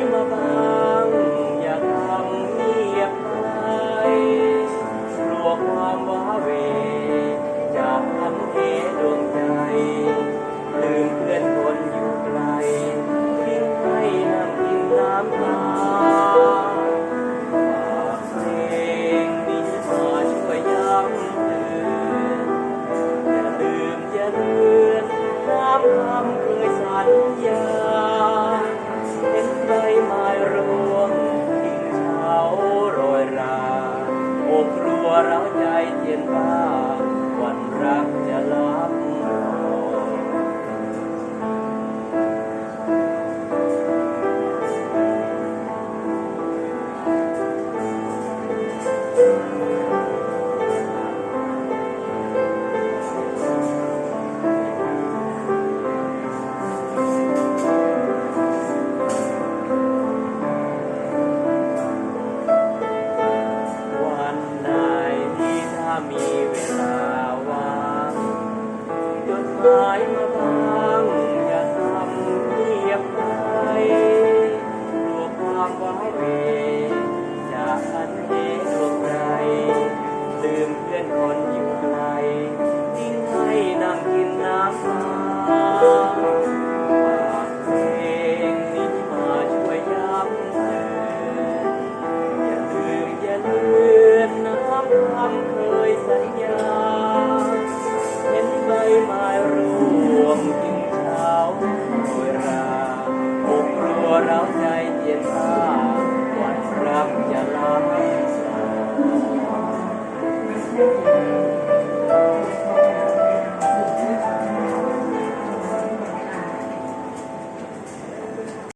อย่าทำเงียบไปกลัวความว้าเวจากคำเทดวงใจลืมเพื่อนคนอยู่ ใจเทียนบ้าวันรักจะลับ người dãy nhà